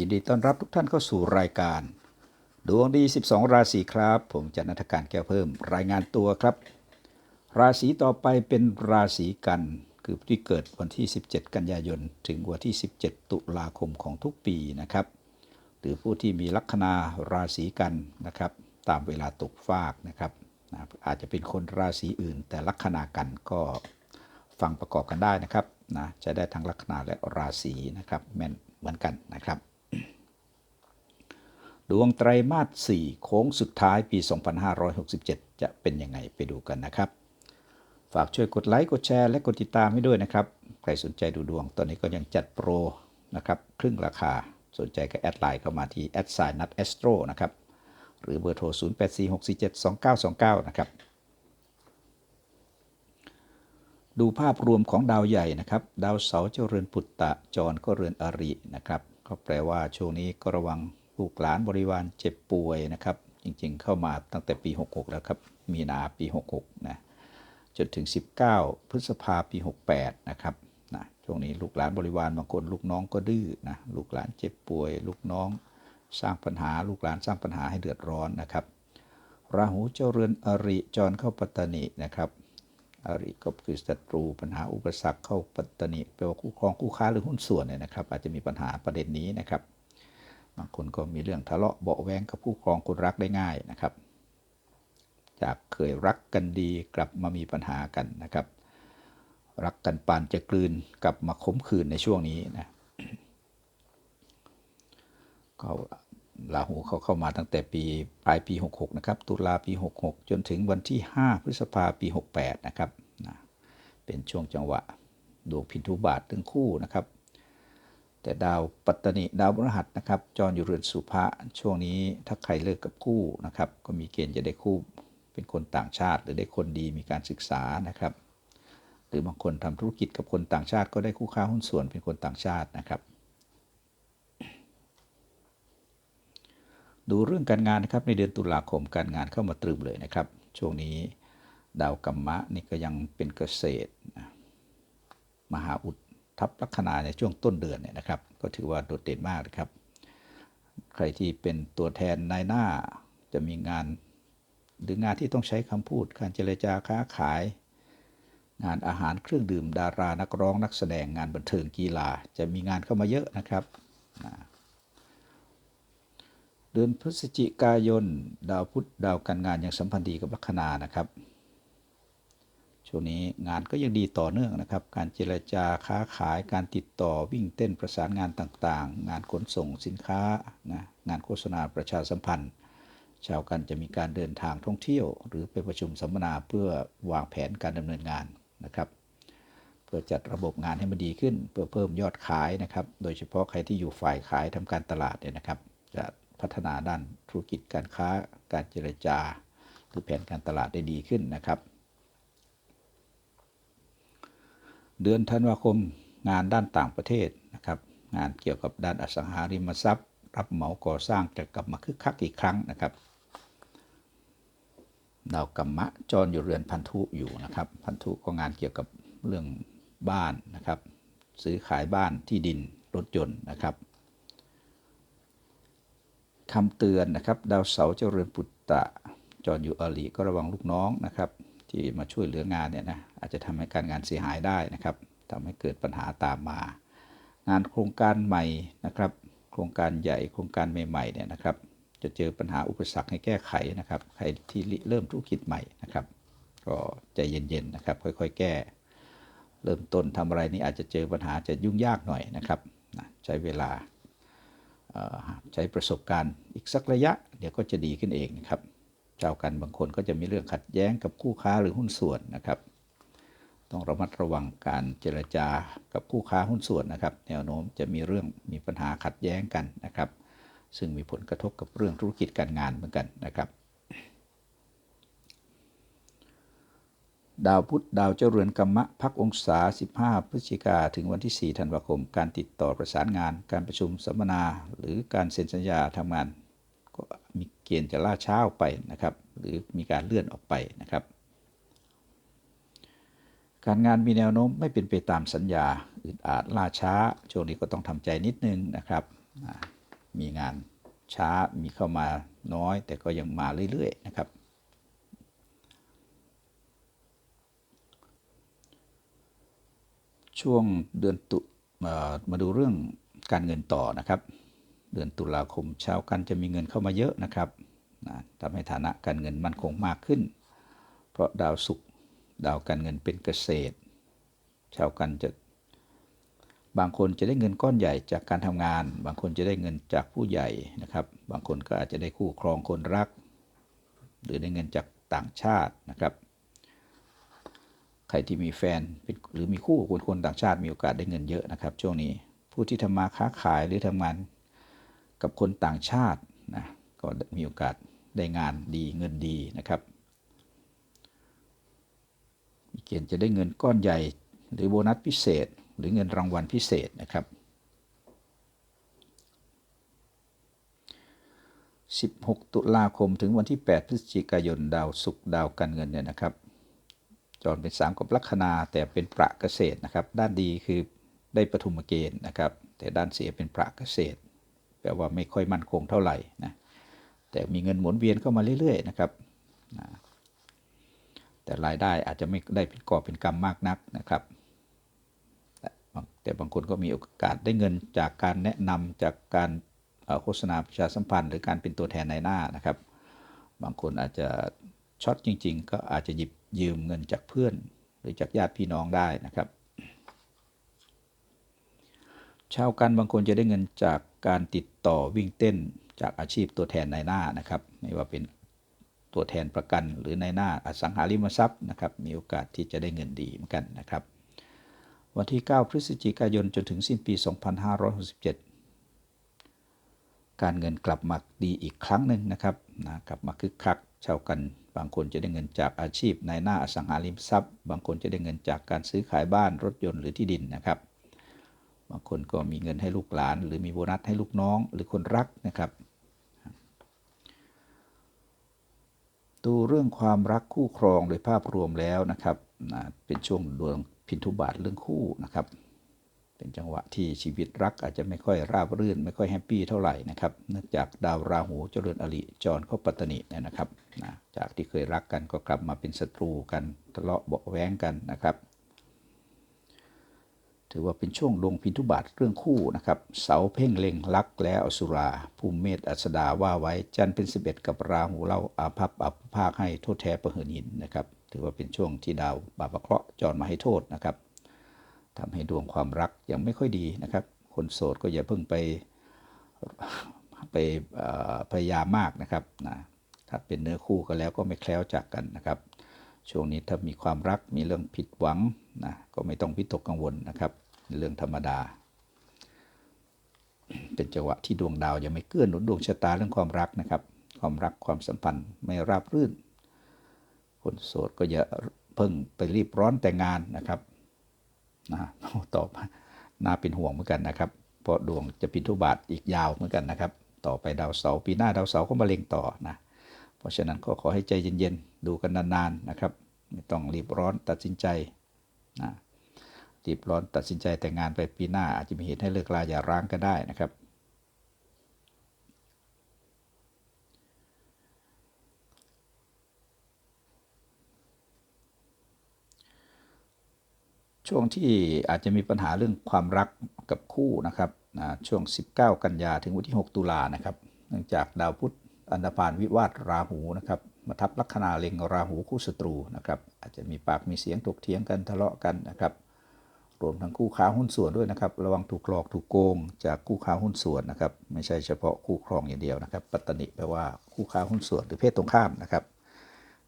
ยินดีต้อนรับทุกท่านเข้าสู่รายการ ดวงดี 12 ราศีครับ ผมจันนัทการแก้วเพิ่มรายงานตัวครับ ราศีต่อไปเป็นราศีกัน คือที่เกิดวันที่ 17 กันยายน ถึงวันที่ 17 ตุลาคมของทุกปีนะครับ หรือผู้ที่มีลัคนาราศีกันนะครับ ตามเวลาตกฟากนะครับ อาจจะเป็นคนราศีอื่น แต่ลัคนากันก็ฟังประกอบกันได้นะครับนะจะได้ทั้งลัคนาและราศีนะครับแม่นเหมือนกันนะครับ ดวงไตรมาส 4 โค้งสุดท้ายปี 2567 จะเป็นยังไงไปดูกันนะครับ ฝากช่วยกดไลค์ กดแชร์ และกดติดตามให้ด้วยนะครับ ใครสนใจดูดวง ตอนนี้ก็ยังจัดโปรนะครับครึ่งราคา สนใจก็แอดไลน์เข้ามาที่แอดไซนัทแอสโตรนะครับ หรือเบอร์โทร 0846472929 นะครับ ดูภาพรวมของดาวใหญ่นะครับ ดาวเสาร์เจ้าเรือนปุตตะ จรก็เรือนอรินะครับ ก็แปลว่าช่วงนี้ก็ระวัง ลูกหลานบริวารเจ็บป่วยนะครับ จริงๆ เข้ามาตั้งแต่ปี 66 แล้วครับ มีนาปี 66 นะ จนถึง 19 พฤษภาปี 68 นะครับนะช่วงนี้ลูกหลานบริวารบางคนลูกน้องก็ดื้อนะ ลูกหลานเจ็บป่วย ลูกน้องสร้างปัญหา ลูกหลานสร้างปัญหาให้เดือดร้อนนะครับ ราหูเจ้าเรือนอริจรเข้าปัตตานีนะครับอริก็คือศัตรูปัญหาอุปสรรคเข้าปัตตานีแปลว่าคู่ครองคู่ค้าหรือหุ้นส่วนเนี่ยนะครับ อาจจะมีปัญหาประเด็นนี้นะครับ บางคนก็มีเรื่องทะเลาะเบาแวงกับผู้ครองคนรักได้ง่ายนะครับ จากเคยรักกันดีกลับมามีปัญหากันนะครับ รักกันปานจะกลืนกลับมาขมขื่นในช่วงนี้นะเขาลาหูเขาเข้ามาตั้งแต่ปีปลายปี 66 นะครับ ตุลาปี 66 จนถึงวันที่ 5 พฤษภาปี 68 นะครับนะเป็นช่วงจังหวะดวงพินทุบาททั้งคู่นะครับ แต่ดาวปัตตนิดาวพฤหัสนะครับจรอยู่เรือนสุภะช่วงนี้ถ้าใครเลิกกับคู่นะครับก็มีเกณฑ์จะได้คู่เป็นคนต่างชาติ หรือได้คนดีมีการศึกษานะครับ หรือบางคนทำธุรกิจกับคนต่างชาติ ก็ได้คู่ค้าหุ้นส่วนเป็นคนต่างชาตินะครับ ดูเรื่องการงานนะครับในเดือนตุลาคมการงานเข้ามาตรึมเลยนะครับ ช่วงนี้ดาวกัมมะนี่ก็ยังเป็นเกษตรมหาอุด ทับลัคนาในช่วงต้นเดือนเนี่ยนะครับ ก็ถือว่าโดดเด่นมากนะครับ ใครที่เป็นตัวแทนนายหน้าจะมีงานหรืองานที่ต้องใช้คำพูดการเจรจาค้าขาย งานอาหารเครื่องดื่ม ดารานักร้องนักแสดงงานบันเทิงกีฬาจะมีงานเข้ามาเยอะนะครับเดือนพฤศจิกายน ดาวพุธดาวการงานยังสัมพันธ์ดีกับลัคนานะครับ ช่วงนี้งานก็ยังดีต่อเนื่องนะครับ การเจรจาค้าขายการติดต่อวิ่งเต้นประสานงานต่างๆ งานขนส่งสินค้านะงานโฆษณาประชาสัมพันธ์ ชาวกันจะมีการเดินทางท่องเที่ยว หรือไปประชุมสัมมนาเพื่อวางแผนการดำเนินงานนะครับเพื่อจัดระบบงานให้มันดีขึ้น เพื่อเพิ่มยอดขายนะครับ โดยเฉพาะใครที่อยู่ฝ่ายขายทำการตลาดเนี่ยนะครับ จะพัฒนาด้านธุรกิจการค้า การเจรจาหรือแผนการตลาดได้ดีขึ้นนะครับ เดือนธันวาคมงานด้านต่างประเทศนะครับงานเกี่ยวกับด้านอสังหาริมทรัพย์ รับเหมาก่อสร้างจะกลับมาคึกคักอีกครั้งนะครับดาวกัมมะจรอยู่เรือนพันธุอยู่นะครับ พันธุก็งานเกี่ยวกับเรื่องบ้านนะครับ ซื้อขายบ้านที่ดินรถยนต์นะครับคำเตือนนะครับ ดาวเสาร์เจ้าเรือนปุตตะจรอยู่อริก็ระวังลูกน้องนะครับ ที่มาช่วยเหลืองานเนี่ยนะอาจจะทำให้การงานเสียหายได้นะครับทำให้เกิดปัญหาตามมา งานโครงการใหม่นะครับ โครงการใหญ่โครงการใหม่ๆเนี่ยนะครับ จะเจอปัญหาอุปสรรคให้แก้ไขนะครับ ใครที่เริ่มธุรกิจใหม่นะครับ ก็ใจเย็นๆนะครับ ค่อยๆ แก้ เริ่มต้นทำอะไรนี่อาจจะเจอปัญหาจะยุ่งยากหน่อยนะครับใช้เวลาใช้ประสบการณ์อีกสักระยะ เดี๋ยวก็จะดีขึ้นเองนะครับ เจ้ากันบางคนก็จะมีเรื่องขัดแย้งกับคู่ค้าหรือหุ้นส่วนนะครับ ต้องระมัดระวังการเจรจากับคู่ค้าหุ้นส่วนนะครับ แนวโน้มจะมีเรื่องมีปัญหาขัดแย้งกันนะครับ ซึ่งมีผลกระทบกับเรื่องธุรกิจการงานเหมือนกันนะครับดาวพุธดาวเจรือนกรรมะพักองศา 15 พฤศจิกาถึงวันที่ 4 ธันวาคม การติดต่อประสานงาน การประชุมสัมมนา หรือการเซ็นสัญญาทำงาน ก็มี เกณฑ์จะล่าช้าออกไปนะครับ หรือมีการเลื่อนออกไปนะครับ การงานมีแนวโน้มไม่เป็นไปตามสัญญาอึดอัดล่าช้าช่วงนี้ก็ต้องทำใจนิดนึงนะครับ มีงานช้ามีเข้ามาน้อย แต่ก็ยังมาเรื่อยๆนะครับช่วงเดือนตุเอ่อมาดูเรื่องการเงินต่อนะครับ เดือนตุลาคมชาวกันจะมีเงินเข้ามาเยอะนะครับนะทำให้ฐานะการเงินมั่นคงมากขึ้น เพราะดาวศุกร์ดาวการเงินเป็นเกษตร ชาวกันจะบางคนจะได้เงินก้อนใหญ่จากการทำงาน บางคนจะได้เงินจากผู้ใหญ่นะครับ บางคนก็อาจจะได้คู่ครองคนรัก หรือได้เงินจากต่างชาตินะครับ ใครที่มีแฟนนหรือมีคู่คนคนต่างชาติมีโอกาสได้เงินเยอะนะครับ ช่วงนี้ผู้ที่ทำมาค้าขายหรือทำงาน กับคนต่างชาตินะก็มีโอกาสได้งานดีเงินดีนะครับมีเกณฑ์จะได้เงินก้อนใหญ่ หรือโบนัสพิเศษ หรือเงินรางวัลพิเศษนะครับ 16 ตุลาคมถึงวันที่ 8 พฤศจิกายนดาวศุกร์ดาวการเงินเนี่ยนะครับจรเป็น 3 กับลัคนาแต่เป็นประเกษตรนะครับ ด้านดีคือได้ปฐุมเกณฑ์นะครับ แต่ด้านเสียเป็นประเกษตร แปลว่าไม่ค่อยมั่นคงเท่าไหร่นะแต่มีเงินหมุนเวียนเข้ามาเรื่อยๆนะครับนะแต่รายได้อาจจะไม่ได้เป็นกอบเป็นกำมมากนักนะครับ แต่บางคนก็มีโอกาสได้เงินจากการแนะนำจากการโฆษณาประชาสัมพันธ์ หรือการเป็นตัวแทนในหน้านะครับ บางคนอาจจะช็อตจริง ๆ ก็อาจจะหยิบยืมเงินจากเพื่อน หรือจากญาติพี่น้องได้นะครับ ชาวกันบางคนจะได้เงินจาก การติดต่อวิ่งเต้นจากอาชีพตัวแทนในหน้านะครับ ไม่ว่าเป็นตัวแทนประกันหรือในหน้าอสังหาริมทรัพย์นะครับ มีโอกาสที่จะได้เงินดีเหมือนกันนะครับ วันที่ 9 พฤศจิกายนจนถึงสิ้นปี 2567 การเงินกลับมาดีอีกครั้งหนึ่งนะครับนะกลับมาคึกคักชาวกันบางคนจะได้เงินจากอาชีพในหน้าอสังหาริมทรัพย์ บางคนจะได้เงินจากการซื้อขายบ้านรถยนต์หรือที่ดินนะครับ บางคนก็มีเงินให้ลูกหลาน หรือมีโบนัสให้ลูกน้อง หรือคนรักนะครับดูเรื่องความรักคู่ครองโดยภาพรวมแล้วนะครับเป็นช่วงดวงพินทุบาทเรื่องคู่นะครับ เป็นจังหวะที่ชีวิตรักอาจจะไม่ค่อยราบรื่น ไม่ค่อยแฮปปี้เท่าไหร่นะครับเนื่องจากดาวราหูเจริญอริจรเข้าปัตตนินี่นะครับนะจากที่เคยรักกันก็กลับมาเป็นศัตรูกันทะเลาะเบาแว้งกันนะครับ ถือว่าเป็นช่วงดวงพินทุบาทเรื่องคู่นะครับ เสาเพ่งเล็งรักแล้วอสุรา ภูมิเมธอัสดาว่าไว้ จันเป็น 11 กับราหูเล่าอาภัพอัปภาคให้โทษแท้ประเหินหินนะครับ ถือว่าเป็นช่วงที่ดาวบาปะเคราะห์จรมาให้โทษนะครับทำให้ดวงความรักยังไม่ค่อยดีนะครับ คนโสดก็อย่าเพิ่งไปไปพยายามมากนะครับนะถ้าเป็นเนื้อคู่กันแล้วก็ไม่แคล้วจากกันนะครับ ช่วงนี้ถ้ามีความรักมีเรื่องผิดหวังนะก็ไม่ต้องวิตกกังวลนะครับ เรื่องธรรมดา เป็นจังหวะที่ดวงดาวยังไม่เกื้อหนุนดวงชะตาเรื่องความรักนะครับ ความรักความสัมพันธ์ไม่ราบรื่น คนโสดก็อย่าเพิ่งไปรีบร้อนแต่งงานนะครับนะต่อมาน่าเป็นห่วงเหมือนกันนะครับ เพราะดวงจะพินทุบาทอีกยาวเหมือนกันนะครับ ต่อไปดาวเสาร์ปีหน้าดาวเสาร์ก็มาเล็งต่อนะ เพราะฉะนั้นก็ขอให้ใจเย็นๆ ดูกันนานๆนะครับไม่ต้องรีบร้อนตัดสินใจนะรีบร้อนตัดสินใจแต่งงานไปปีหน้า อาจจะมีเหตุให้เลิกลาอย่าร้างก็ได้นะครับ ช่วงที่อาจจะมีปัญหาเรื่องความรักกับคู่นะครับช่วง 19 กันยาถึงวันที่ 6 ตุลานะครับ เนื่องจากดาวพุธอันดาพานวิวาทราหูนะครับ มาทับลัคนาเล็งราหูคู่ศัตรูนะครับอาจจะมีปากมีเสียงถกเถียงกันทะเลาะกันนะครับรวมทั้งคู่ค้าหุ้นส่วนด้วยนะครับ ระวังถูกหลอกถูกโกง จากคู่ค้าหุ้นส่วนนะครับ ไม่ใช่เฉพาะคู่ครองอย่างเดียวนะครับ ปัตตนิแปลว่าคู่ค้าหุ้นส่วนหรือเพศตรงข้ามนะครับ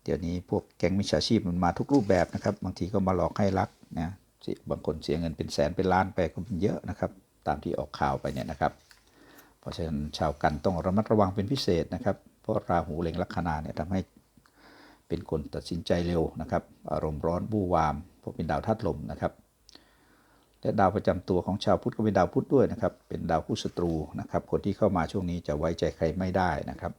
เดี๋ยวนี้พวกแก๊งมิจฉาชีพมันมาทุกรูปแบบนะครับ บางทีก็มาหลอกให้รักนะสิบางคนเสียเงินเป็นแสนเป็นล้านไปก็เป็นเยอะนะครับ ตามที่ออกข่าวไปเนี่ยนะครับ เพราะฉะนั้นชาวกันต้องระมัดระวังเป็นพิเศษนะครับ เพราะราหูเล็งลัคนาเนี่ยทำให้เป็นคนตัดสินใจเร็วนะครับ อารมณ์ร้อนบู้วามเพราะเป็นดาวธาตุลมนะครับและดาวประจำตัวของชาวพุทธก็เป็นดาวพุธด้วยนะครับ เป็นดาวคู่ศัตรูนะครับ คนที่เข้ามาช่วงนี้จะไว้ใจใครไม่ได้นะครับ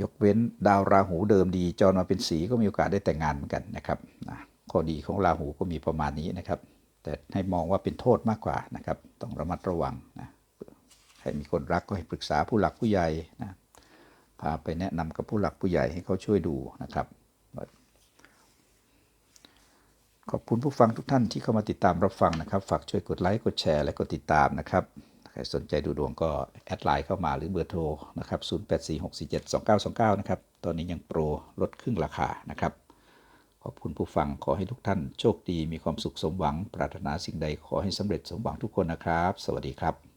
ยกเว้นดาวราหูเดิมดีจรมาเป็นสีก็มีโอกาสได้แต่งงานเหมือนกันนะครับนะข้อดีของราหูก็มีประมาณนี้นะครับ แต่ให้มองว่าเป็นโทษมากกว่านะครับ ต้องระมัดระวังนะ รมีคนรักก็ให้ปรึกษาผู้หลักผู้ใหญ่นะพาไปแนะนำกับผู้หลักผู้ใหญ่ให้เขาช่วยดูนะครับ ขอบคุณผู้ฟังทุกท่านที่เข้ามาติดตามรับฟังนะครับ ฝากช่วยกดไลค์ กดแชร์ และกดติดตามนะครับ ใครสนใจดูดวงก็แอดไลน์เข้ามาหรือเบอร์โทรนะครับ0846472929 นะครับ ตอนนี้ยังโปรลดครึ่งราคานะครับ ขอบคุณผู้ฟังขอให้ทุกท่านโชคดีมีความสุขสมหวัง ปรารถนาสิ่งใดขอให้สำเร็จสมหวังทุกคนนะครับ สวัสดีครับ